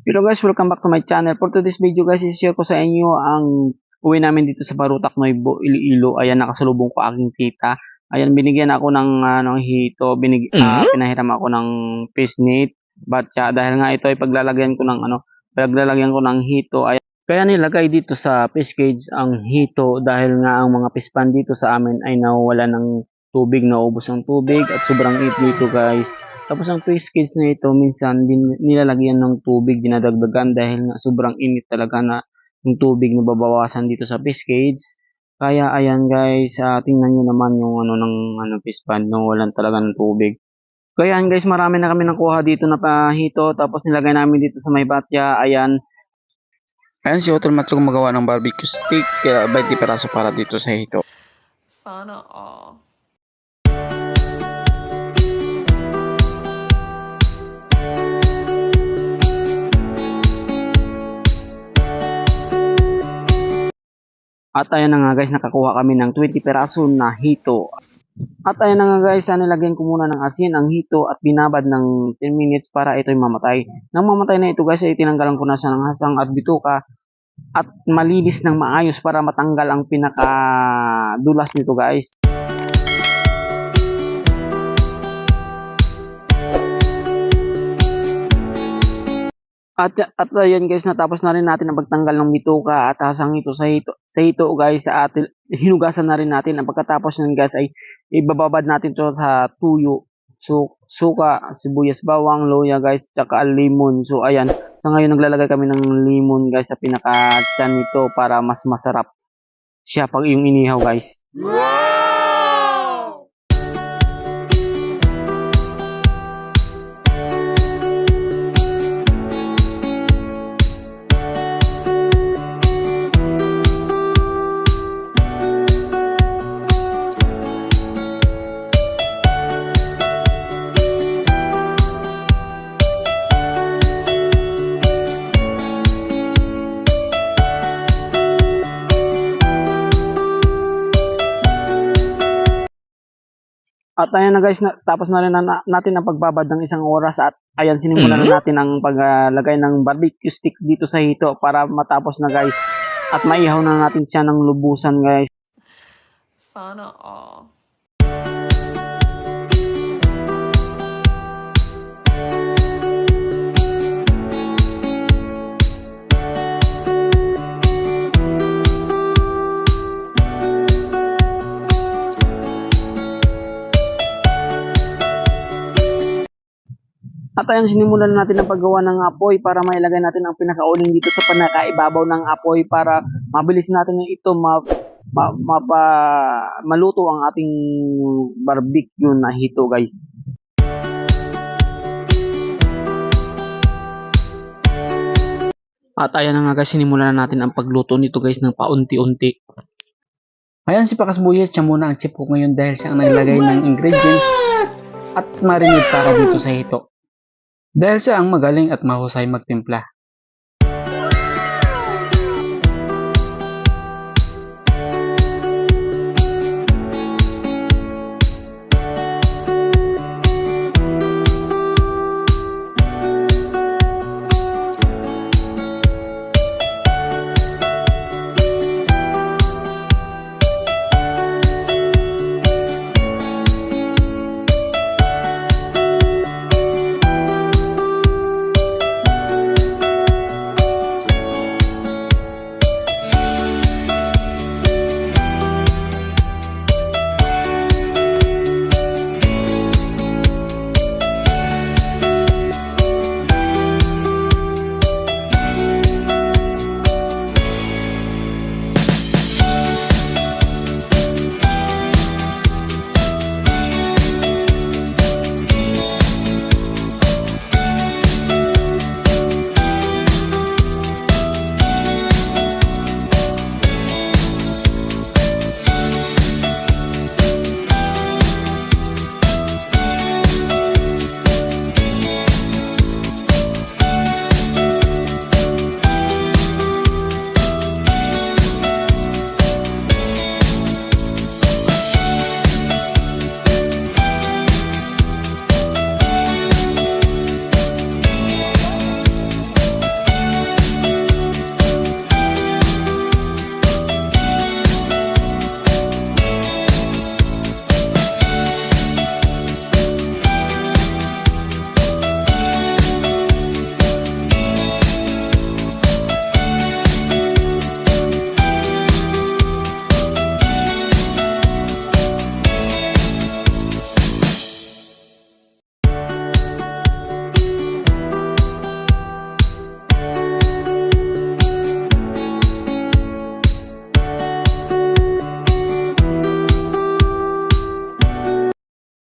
Hello guys, welcome back to my channel. For today's video guys, i-share ko sa inyo ang uwi namin dito sa Barutak, Nuevo, Iloilo. Ayan, nakasalubong ko aking tita. Ayan, binigyan ako ng, uh, ng hito, binig, ah, pinahiram ako ng pisnit, batya, dahil nga ito ay paglalagyan ko ng ano, paglalagyan ko ng hito. Ayan, kaya nilagay dito sa fish cage ang hito dahil nga ang mga pispan dito sa amin ay nawala ng tubig, naubos ang tubig at sobrang ito dito guys. Tapos ang fish cage na ito minsan din nilalagyan ng tubig, dinadagdagan dahil nga sobrang init talaga na yung tubig na babawasan dito sa fish cage. Kaya ayan guys, uh, tingnan nyo naman yung ano ng ano fish pond, no, walang talaga ng tubig. Kaya ayan guys, marami na kami nakuha dito na pahito, tapos nilagay namin dito sa may batya, ayan. Ayan si Hotel Matsu gumagawa ng barbecue stick, kaya 20 peraso para dito sa hito. Sana all. At ayan na nga guys, nakakuha kami ng 20 peraso na hito. At ayan na nga guys, ah, nilagyan ko muna ng asin ang hito at binabad ng 10 minutes para ito'y mamatay. Nang mamatay na ito guys, ay tinanggalan ko na siya ng hasang at bituka at malinis ng maayos para matanggal ang pinakadulas nito guys. At, at ayan guys, natapos na rin natin ang pagtanggal ng bituka at hasang ito sa hito, sa hito guys, at hinugasan na rin natin. Ang pagkatapos ng guys ay ibababad natin to sa tuyo. So, suka, sibuyas, bawang, loya guys, tsaka lemon. So ayan, sa ngayon naglalagay kami ng lemon guys sa pinaka-chan nito para mas masarap siya pag yung inihaw guys. At ayan na guys, na, tapos na rin na, na- natin ang pagbabad ng isang oras at ayan sinimulan na natin ang paglagay ng barbecue stick dito sa hito para matapos na guys. At maihaw na natin siya ng lubusan guys. Sana all. Ayan sinimulan na natin ang paggawa ng apoy para mailagay natin ang pinakauling dito sa panakaibabaw ng apoy para mabilis natin ito ma, ma, mapa, maluto ang ating barbecue na hito guys. At ayan na nga guys, sinimulan na natin ang pagluto nito guys ng paunti-unti. Ayan si Pakas Buyes, siya muna ang chip ko ngayon dahil siya ang naglagay ng ingredients at marinade para dito sa hito. Dahil siya ang magaling at mahusay magtimpla.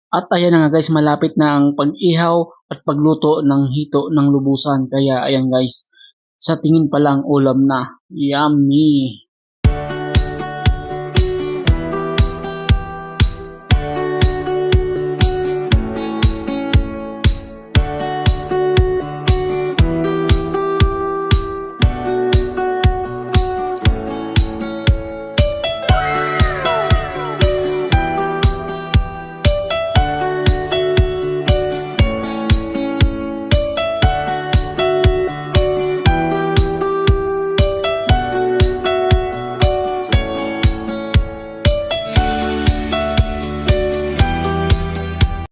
At ayan na nga guys, malapit na ang pag-ihaw at pagluto ng hito ng lubusan. Kaya ayan guys, sa tingin pa lang ulam na. Yummy!